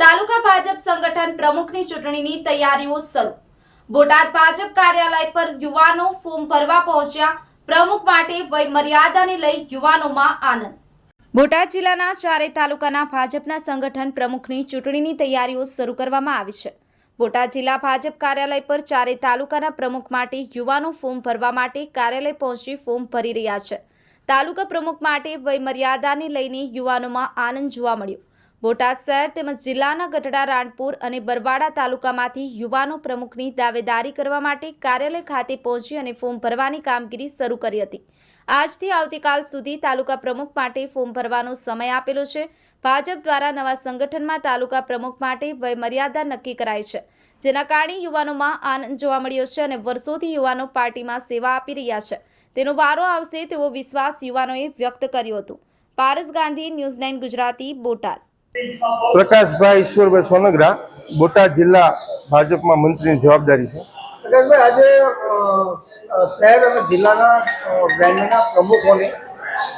તાલુકા ભાજપ સંગઠન પ્રમુખની ચૂંટણીની તૈયારીઓ શરૂ. બોટાદ ભાજપ કાર્યાલય પર યુવાનો ફોર્મ ભરવા પહોંચ્યા. પ્રમુખ માટે વય મર્યાદાને લઈ યુવાનોમાં આનંદ. બોટાદ જિલ્લાના ચારે તાલુકાના ભાજપના સંગઠન પ્રમુખની ચૂંટણીની તૈયારીઓ શરૂ કરવામાં આવી છે. બોટાદ જિલ્લા ભાજપ કાર્યાલય પર ચારેય તાલુકાના પ્રમુખ માટે યુવાનો ફોર્મ ભરવા માટે કાર્યાલય પહોંચી ફોર્મ ભરી રહ્યા છે. તાલુકા પ્રમુખ માટે વય મર્યાદાને લઈને યુવાનોમાં આનંદ જોવા મળ્યો. બોટાદ શહેર તેમજ જિલ્લાના ગઢડા, રાણપુર અને બરવાડા તાલુકામાંથી યુવાનો પ્રમુખની દાવેદારી કરવા માટે કાર્યાલય ખાતે પહોંચી અને ફોર્મ ભરવાની કામગીરી શરૂ કરી હતી. આજથી આવતીકાલ સુધી તાલુકા પ્રમુખ માટે ફોર્મ ભરવાનો સમય આપેલો છે. ભાજપ દ્વારા નવા સંગઠનમાં તાલુકા પ્રમુખ માટે વયમર્યાદા નક્કી કરાઈ છે. જેના કારણે યુવાનોમાં આનંદ જોવા મળ્યો છે અને વર્ષોથી યુવાનો પાર્ટીમાં સેવા આપી રહ્યા છે. તેનો વારો આવશે તેવો વિશ્વાસ યુવાનોએ વ્યક્ત કર્યો હતો. Paras Gandhi, news nine Gujarati, Botad. Prakashbhai Ishwarbhai Songara Botad જિલ્લા ભાજપમાં મંત્રીની જવાબદારી છે. પ્રકાશભાઈ આજે શહેર અને જિલ્લાના બ્રાન્ડના પ્રમુખોની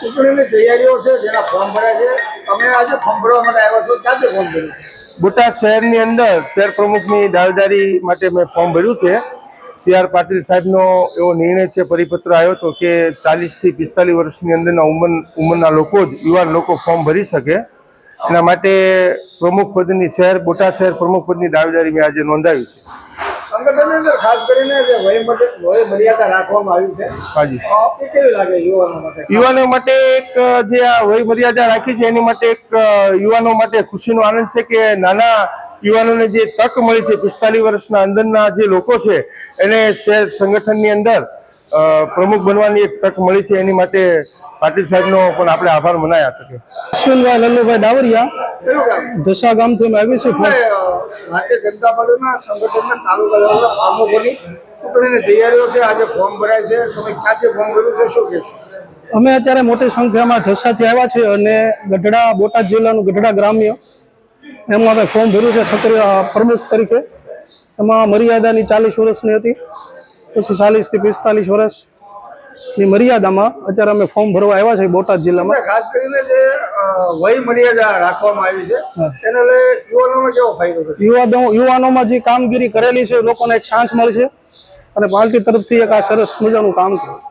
ચૂંટણીની તૈયારીઓ છે જેના ફોર્મ ભર્યા છે. તમે આજે ફોર્મ ભરવા માટે આવ્યા છો ક્યાંથી ફોર્મ ભર્યું? બોટાદ શહેરની અંદર શહેર પ્રમુખની દાવેદારી માટે મેં ફોર્મ ભર્યું છે. સી આર પાટીલ સાહેબનો એવો નિર્ણય છે પરિપત્ર આવ્યો હતો કે ચાલીસથી પિસ્તાલીસ વર્ષની અંદરના ઉંમર ઉંમરના લોકો જ યુવાન લોકો ફોર્મ ભરી શકે. એના માટે પ્રમુખ પદની શહેર બોટાદ શહેર પ્રમુખ પદની દાવેદારી મેં આજે નોંધાવી છે. સંગઠનની અંદર ખાસ કરીને જે વય મર્યાદા રાખવામાં આવી છે હાજી. અ, કેવી લાગે યુવાનો માટે? યુવાનો માટે એક જે આ વય મર્યાદા રાખી છે એની માટે એક યુવાનો માટે ખુશીનો આનંદ છે કે નાના યુવાનોને જે તક મળી છે પિસ્તાલીસ વર્ષના અંદરના જે લોકો છે એને શહેર સંગઠનની અંદર પ્રમુખ બનવાની એક તક મળી છે એની માટે પાટીલ સાહેબનો પણ આપણે આભાર મનાયા શકે અશ્વિનભાઈ લલ્લુભાઈ ડાવરિયા ઢસા ગામથી અમે આવી છે ભારતીય જનતા પાર્ટીના સંગઠનના તાલુકા લેવલના પ્રમુખોની ચૂંટણીની તૈયારીઓ છે. આજે ફોર્મ ભરાય છે. તમે ક્યાંથી ફોર્મ ભર્યું છે? શું કહેશો અમે અત્યારે મોટી સંખ્યામાં ઢસાથી આવ્યા છે અને ગઢડા બોટાદ જિલ્લાનું ગઢડા ગ્રામ્ય એમાં અમે ફોર્મ ભર્યું છે છત્રી પ્રમુખ તરીકે. એમાં મર્યાદાની ચાલીસ વર્ષની હતી. પછી ચાલીસથી પિસ્તાલીસ વર્ષની મર્યાદામાં અત્યારે અમે ફોર્મ ભરવા આવ્યા છે બોટાદ જિલ્લામાં. ખાસ કરીને જે વય મર્યાદા રાખવામાં આવી છે તેને લઈ યુવાનોમાં કેવો ફાયદો યુવાનો યુવાનોમાં જે કામગીરી કરેલી છે લોકોને એક ચાન્સ મળશે. અને પાર્ટી તરફથી એક આ સરસ મજાનું કામ કર્યું